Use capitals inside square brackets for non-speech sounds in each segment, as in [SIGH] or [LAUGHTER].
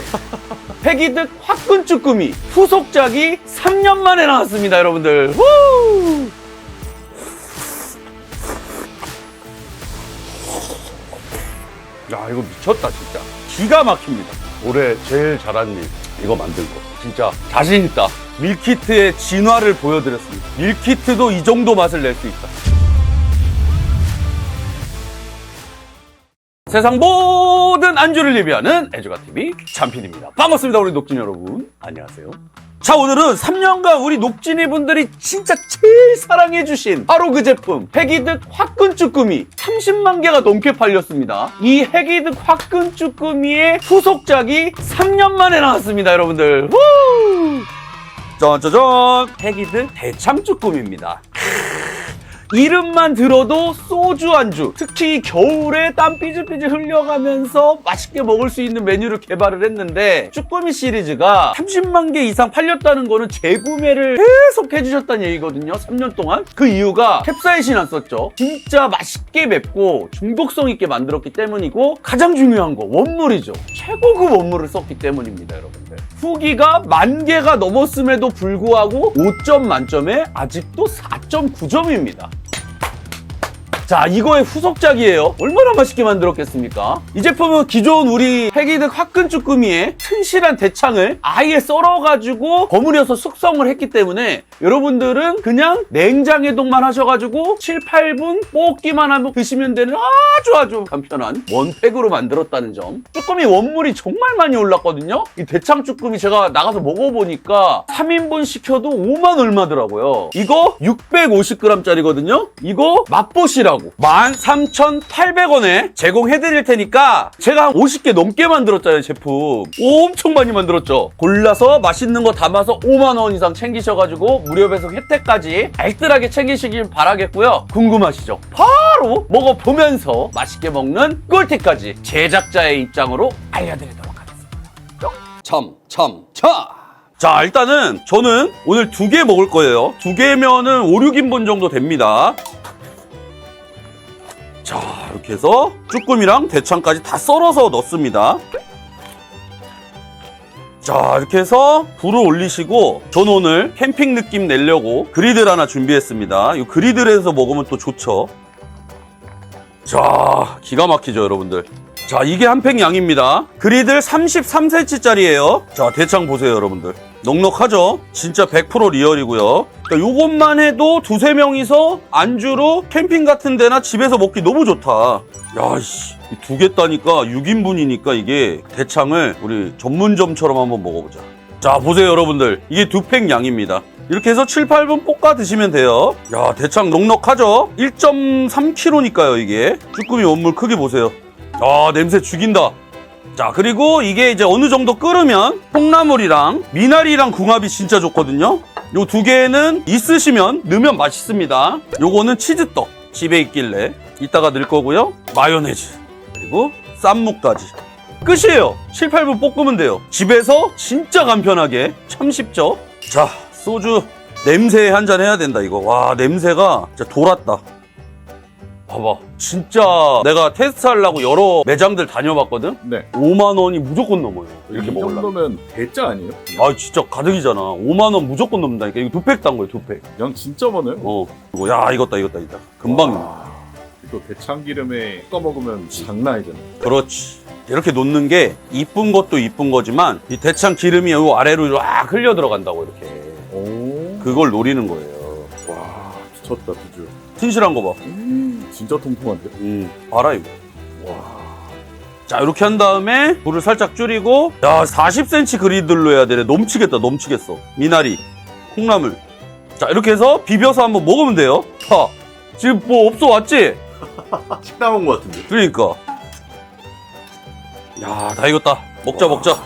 [LAUGHS] 패기득 화끈 쭈꾸미 후속작이 3년 만에 나왔습니다, 여러분들. 후! 야, 이거 미쳤다, 진짜. 기가 막힙니다. 올해 제일 잘한 일, 이거 만든 거. 진짜 자신 있다. 밀키트의 진화를 보여드렸습니다. 밀키트도 이 정도 맛을 낼 수 있다. 세상 모든 안주를 리뷰하는 애주가TV 참핀입니다. 반갑습니다, 우리 녹진 여러분. 안녕하세요. 자, 오늘은 3년간 우리 녹진이 분들이 진짜 제일 사랑해주신 바로 그 제품, 해기득 화끈 쭈꾸미. 30만 개가 넘게 팔렸습니다. 이 해기득 화끈 쭈꾸미의 후속작이 3년 만에 나왔습니다, 여러분들. 후! 짠짜잔! 해기득 대참 쭈꾸미입니다. 이름만 들어도 소주 안주 특히 겨울에 땀 삐질삐질 흘려가면서 맛있게 먹을 수 있는 메뉴를 개발을 했는데 쭈꾸미 시리즈가 30만 개 이상 팔렸다는 거는 재구매를 계속 해주셨다는 얘기거든요 3년 동안. 그 이유가 캡사이신 안 썼죠. 진짜 맛있게 맵고 중독성 있게 만들었기 때문이고 가장 중요한 거 원물이죠. 최고급 원물을 썼기 때문입니다 여러분들. 후기가 만 개가 넘었음에도 불구하고 5점 만점에 아직도 4.9점입니다 자, 이거의 후속작이에요. 얼마나 맛있게 만들었겠습니까? 이 제품은 기존 우리 해기득 화끈 쭈꾸미의 튼실한 대창을 아예 썰어가지고 버무려서 숙성을 했기 때문에 여러분들은 그냥 냉장 해동만 하셔가지고 7, 8분 볶기만 하면 드시면 되는 아주 아주 간편한 원팩으로 만들었다는 점. 쭈꾸미 원물이 정말 많이 올랐거든요. 이 대창 쭈꾸미 제가 나가서 먹어보니까 3인분 시켜도 5만 얼마더라고요. 이거 650g짜리거든요. 이거 맛보시 라고 13,800원에 제공해드릴 테니까 제가 한 50개 넘게 만들었잖아요, 제품. 엄청 많이 만들었죠. 골라서 맛있는 거 담아서 5만 원 이상 챙기셔가지고 무료 배송 혜택까지 알뜰하게 챙기시길 바라겠고요. 궁금하시죠? 바로 먹어보면서 맛있게 먹는 꿀팁까지 제작자의 입장으로 알려드리도록 하겠습니다. 참, 참, 참! 자, 일단은 저는 오늘 두 개 먹을 거예요. 두 개면은 5, 6인분 정도 됩니다. 자, 이렇게 해서 쭈꾸미랑 대창까지 다 썰어서 넣습니다. 자, 이렇게 해서 불을 올리시고 저는 오늘 캠핑 느낌 내려고 그리들 하나 준비했습니다. 이 그리들에서 먹으면 또 좋죠. 자, 기가 막히죠, 여러분들. 자, 이게 한 팩 양입니다. 그리들 33cm짜리예요. 자, 대창 보세요, 여러분들. 넉넉하죠? 진짜 100% 리얼이고요. 그러니까 요것만 해도 두세 명이서 안주로 캠핑 같은 데나 집에서 먹기 너무 좋다. 야, 씨. 두 개 따니까 6인분이니까 이게 대창을 우리 전문점처럼 한번 먹어보자. 자, 보세요, 여러분들. 이게 두 팩 양입니다. 이렇게 해서 7, 8분 볶아 드시면 돼요. 야, 대창 넉넉하죠? 1.3kg니까요, 이게. 쭈꾸미 원물 크기 보세요. 아, 냄새 죽인다. 자, 그리고 이게 이제 어느 정도 끓으면 콩나물이랑 미나리랑 궁합이 진짜 좋거든요. 요 두 개는 있으시면 넣으면 맛있습니다. 요거는 치즈떡 집에 있길래 이따가 넣을 거고요. 마요네즈 그리고 쌈무까지 끝이에요. 7, 8분 볶으면 돼요. 집에서 진짜 간편하게 참 쉽죠. 자, 소주 냄새 한 잔 해야 된다 이거. 와, 냄새가 진짜 돌았다. 봐봐. 진짜 내가 테스트 하려고 여러 매장들 다녀봤거든? 네. 5만 원이 무조건 넘어요. 이렇게 이 먹으려면. 정도면 대짜 아니에요? 아, 진짜 가득이잖아. 5만 원 무조건 넘는다니까. 이거 두 팩 딴 거예요, 두 팩. 양 진짜 많아요. 어. 이거, 야, 익었다, 익었다, 익었다. 금방. 와, 이거 대창 기름에 볶아 먹으면 장난 아니잖아. 그렇지. 이렇게 놓는 게 이쁜 것도 이쁜 거지만 이 대창 기름이 요 아래로 쫙 흘려 들어간다고 이렇게. 오. 그걸 노리는 거예요. 와 미쳤다 비주얼. 튼실한 거 봐. 진짜 통통한데. 음, 알아 이거. 와. 자 이렇게 한 다음에 불을 살짝 줄이고 야 40cm 그리들로 해야 되네 넘치겠다 넘치겠어 미나리 콩나물 자 이렇게 해서 비벼서 한번 먹으면 돼요 자 지금 뭐 없어 왔지? [LAUGHS] 식당 온 것 같은데. 그러니까 야 다 익었다 먹자 먹자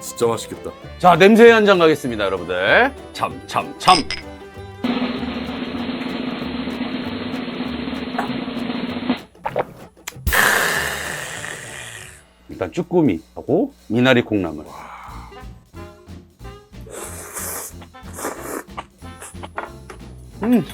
진짜 맛있겠다. 자 냄새 한잔 가겠습니다 여러분들 참 참 참 쭈꾸미하고 미나리 콩나물 음.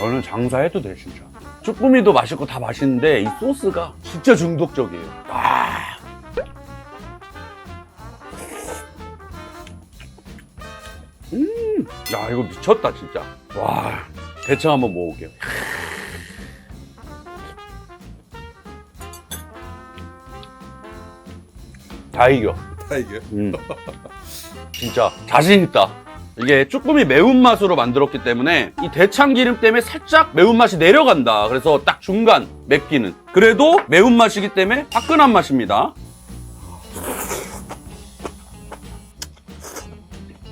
저는 장사해도 돼 진짜. 쭈꾸미도 맛있고 다 맛있는데 이 소스가 진짜 중독적이에요. 아. 음, 야 이거 미쳤다 진짜. 와, 대창 한번 먹어볼게요. 다 이겨. 다 이게. 음. 진짜 자신 있다. 이게 쭈꾸미 매운맛으로 만들었기 때문에 이 대창 기름 때문에 살짝 매운맛이 내려간다. 그래서 딱 중간 맵기는. 그래도 매운맛이기 때문에 화끈한 맛입니다.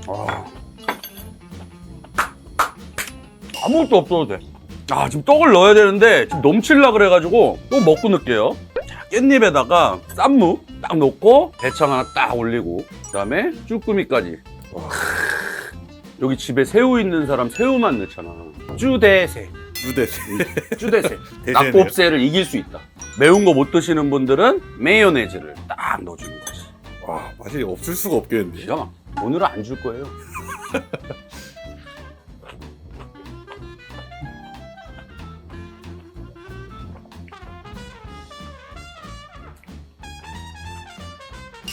아. 아무것도 없어도 돼. 아, 지금 떡을 넣어야 되는데 지금 넘칠라 그래가지고 또 먹고 넣을게요. 자, 깻잎에다가 쌈무 딱 넣고 대창 하나 딱 올리고 그다음에 쭈꾸미까지. 와. 여기 집에 새우 있는 사람 새우만 넣잖아. 쭈대새. 쭈대새. [LAUGHS] 대세네요. 낙곱새를 이길 수 있다. 매운 거 못 드시는 분들은 메요네즈를 딱 넣어주는 거지. 와 맛이 없을 수가 없겠는데. 막. 오늘은 안 줄 거예요. [LAUGHS]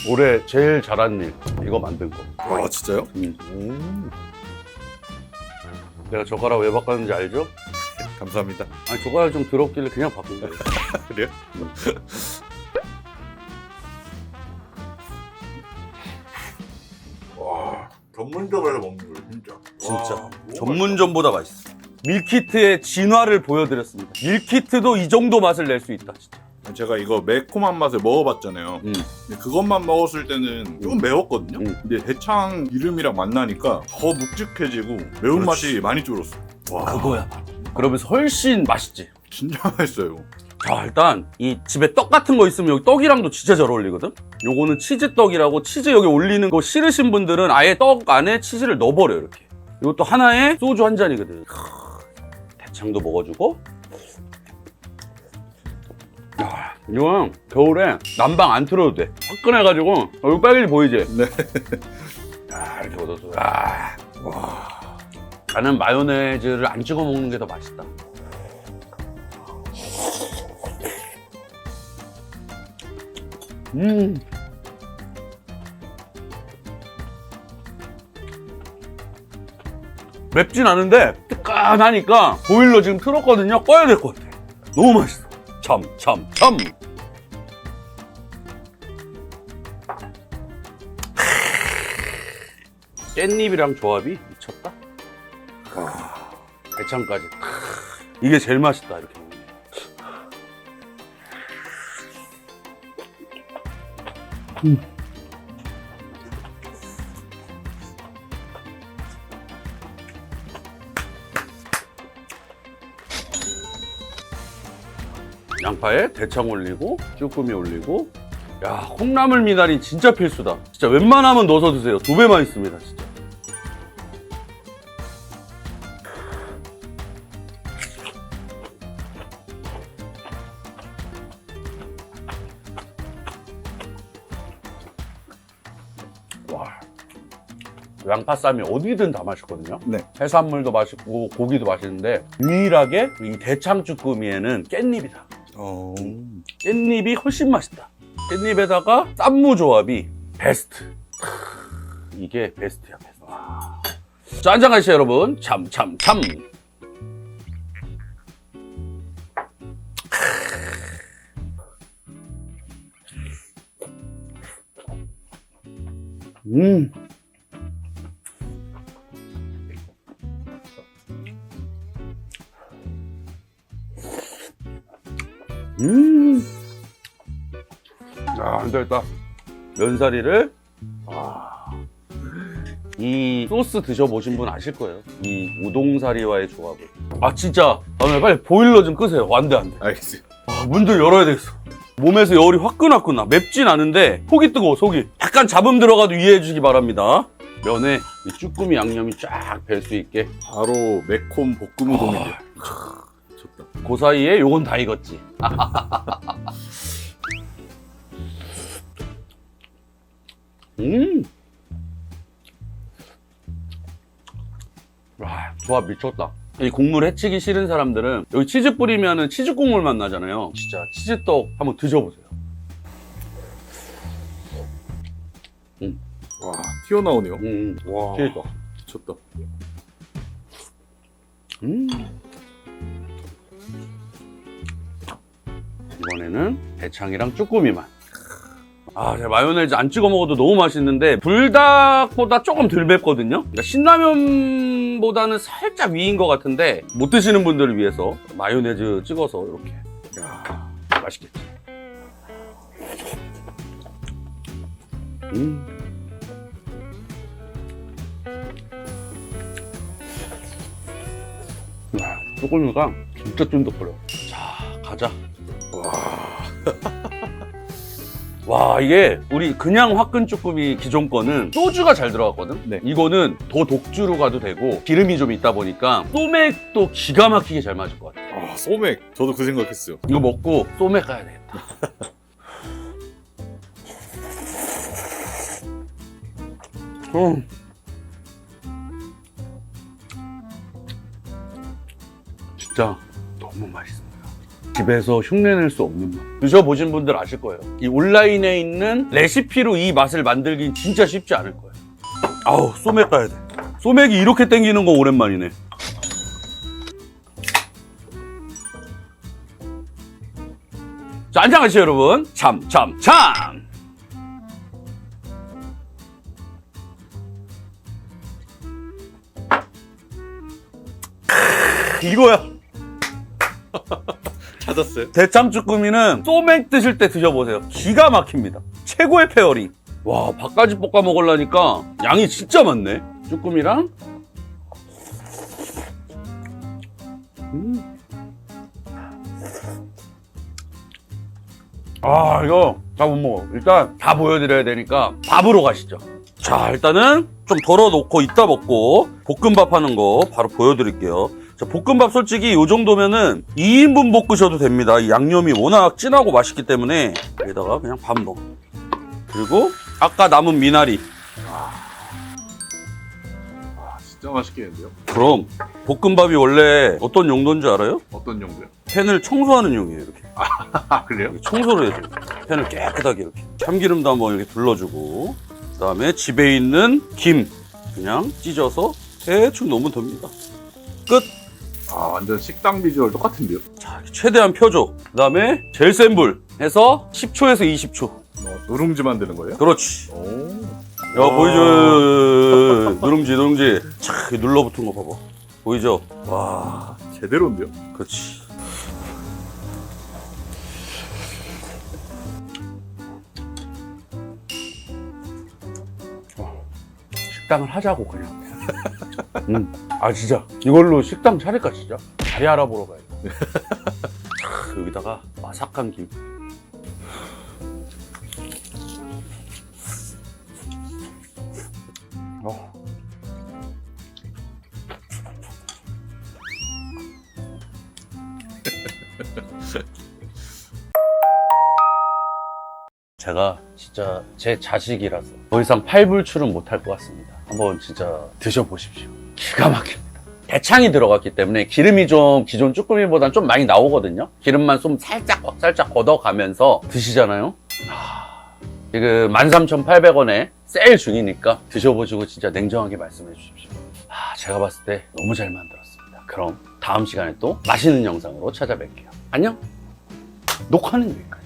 올해 제일 잘한 일 이거 만든 거. 와 진짜요? 음. 오. 내가 젓가락 왜 바꿨는지 알죠? [LAUGHS] 감사합니다. 아니 젓가락 좀 더럽길래 그냥 바꾼 거예요. [LAUGHS] 그래요? 와 전문점에서 먹는 거 진짜. 진짜 전문점보다 맛있어. 밀키트의 진화를 보여드렸습니다. 밀키트도 이 정도 맛을 낼 수 있다. 진짜. 제가 이거 매콤한 맛을 먹어봤잖아요. 음. 근데 그것만 먹었을 때는 좀 매웠거든요. 음. 근데 대창 기름이랑 만나니까 더 묵직해지고 매운맛이 많이 줄었어. 와 그거야. 그러면서 훨씬 맛있지. 진짜 [LAUGHS] 맛있어요. 자 일단 이 집에 떡 같은 거 있으면 여기 떡이랑도 진짜 잘 어울리거든. 요거는 치즈 떡이라고 치즈 여기 올리는 거 싫으신 분들은 아예 떡 안에 치즈를 넣어버려 요 이렇게. 이것도 하나에 소주 한 잔이거든. 크, 대창도 먹어주고. 이건 겨울에 난방 안 틀어도 돼. 화끈해가지고 얼굴 빨개지 보이지? 네. 야, [LAUGHS] 이렇게 얻어서. 야, 와. 나는 마요네즈를 안 찍어 먹는 게 더 맛있다. 음. 맵진 않은데 뜨끈하니까 보일러 지금 틀었거든요. 꺼야 될 것 같아. 너무 맛있어. 참, 참, 참. 깻잎이랑 조합이 미쳤다. 와, 대창까지. 이게 제일 맛있다 이렇게 먹는 게. 양파에 대창 올리고 쭈꾸미 올리고. 야 콩나물 미나리 진짜 필수다. 진짜 웬만하면 넣어서 드세요. 두 배만 있습니다 진짜. 와. 양파쌈이 어디든 다 맛있거든요. 네. 해산물도 맛있고 고기도 맛있는데 유일하게 이 대창 쭈꾸미에는 깻잎이다 어. 깻잎이 훨씬 맛있다. 깻잎에다가 쌈무 조합이 베스트. 크, 이게 베스트야, 베스트. 와. 자, 한잔 가시죠, 여러분. 참, 참, 참. 음. 음. 야, 안 되겠다. 면사리를, 아. 이 소스 드셔보신 분 아실 거예요. 이 우동사리와의 조합을. 아, 진짜. 다음에 빨리 보일러 좀 끄세요. 안 돼, 안 돼. 알겠어요. 아, 문들 열어야 되겠어. 몸에서 열이 화끈화끈 나. 맵진 않은데, 속이 뜨거워, 속이. 약간 잡음 들어가도 이해해 주시기 바랍니다. 면에 이 쭈꾸미 양념이 쫙뵐수 있게. 바로 매콤 볶음 우동이 아. 그 사이에 요건 다 익었지. [LAUGHS] 음. 와, 조합 미쳤다. 이 국물 해치기 싫은 사람들은 여기 치즈 뿌리면은 치즈 국물 맛 나잖아요. 진짜 치즈떡 한번 드셔보세요. 와 튀어나오네요. 음, 와 치즈떡. 미쳤다. 음. 이번에는 대창이랑 쭈꾸미 맛. 아, 제가 마요네즈 안 찍어 먹어도 너무 맛있는데 불닭보다 조금 덜 맵거든요. 그러니까 신라면보다는 살짝 위인 것 같은데 못 드시는 분들을 위해서 마요네즈 찍어서 이렇게 야 맛있겠지. 음. 야, 쭈꾸미가 진짜 쫀득거려. 자, 가자. 와. [LAUGHS] 와, 이게 우리 그냥 화끈 쭈꾸미 기존 거는 소주가 잘 들어갔거든? 네. 이거는 더 독주로 가도 되고 기름이 좀 있다 보니까 소맥도 기가 막히게 잘 맞을 것 같아. 아 소맥 저도 그 생각했어요. 이거 먹고 소맥 가야 되겠다. [LAUGHS] 음. 진짜 너무 맛있습니다. 집에서 흉내낼 수 없는 맛. 드셔보신 분들 아실 거예요. 이 온라인에 있는 레시피로 이 맛을 만들긴 진짜 쉽지 않을 거예요. 아우, 소맥 가야 돼. 소맥이 이렇게 땡기는 거 오랜만이네. 자, 안녕하세요, 여러분. 참, 참, 참! 이거야. [LAUGHS] 찾았어요? 대참 쭈꾸미는 소맥 드실 때 드셔보세요. 기가 막힙니다. 최고의 페어링. 와, 밥까지 볶아 먹으려니까 양이 진짜 많네. 쭈꾸미랑. 음. 아, 이거 다 못 먹어. 일단 다 보여드려야 되니까 밥으로 가시죠. 자, 일단은 좀 덜어놓고 이따 먹고 볶음밥 하는 거 바로 보여드릴게요. 자, 볶음밥 솔직히 이 정도면은 2인분 볶으셔도 됩니다. 이 양념이 워낙 진하고 맛있기 때문에 여기다가 그냥 밥 넣어. 그리고 아까 남은 미나리. 아 진짜 맛있겠는데요? 그럼 볶음밥이 원래 어떤 용도인 줄 알아요? 어떤 용도요? 팬을 청소하는 용이에요, 이렇게. 아 그래요? 이렇게 청소를 해줘요. 팬을 깨끗하게 이렇게. 참기름도 한번 이렇게 둘러주고. 그 다음에 집에 있는 김. 그냥 찢어서 대충 넣으면 됩니다. 끝! 아 완전 식당 비주얼 똑같은데요? 자, 최대한 펴줘. 그 다음에 제일 센 불 해서 10초에서 20초. 어, 누룽지 만드는 거예요? 그렇지. 오. 야, 와. 보이죠? 누룽지, 누룽지. 착, 눌러붙은 거 봐봐. 보이죠? 와, 제대로인데요? 그렇지. 와, 식당을 하자고, 그냥. [LAUGHS] 음. 아, 진짜. 이걸로 식당 차릴까, 진짜? 자리 알아보러 가야 돼. [LAUGHS] 차, 여기다가 바삭한 김. 어. [LAUGHS] 제가 진짜 제 자식이라서 더 이상 팔불출은 못할 것 같습니다. 한번 진짜 드셔보십시오. 기가 막힙니다. 대창이 들어갔기 때문에 기름이 좀 기존 쭈꾸미보다는 좀 많이 나오거든요. 기름만 좀 살짝 살짝 걷어가면서 드시잖아요. 하, 지금 13,800원에 세일 중이니까 드셔보시고 진짜 냉정하게 말씀해 주십시오. 아, 제가 봤을 때 너무 잘 만들었습니다. 그럼 다음 시간에 또 맛있는 영상으로 찾아뵐게요. 안녕. 녹화는 여기까지.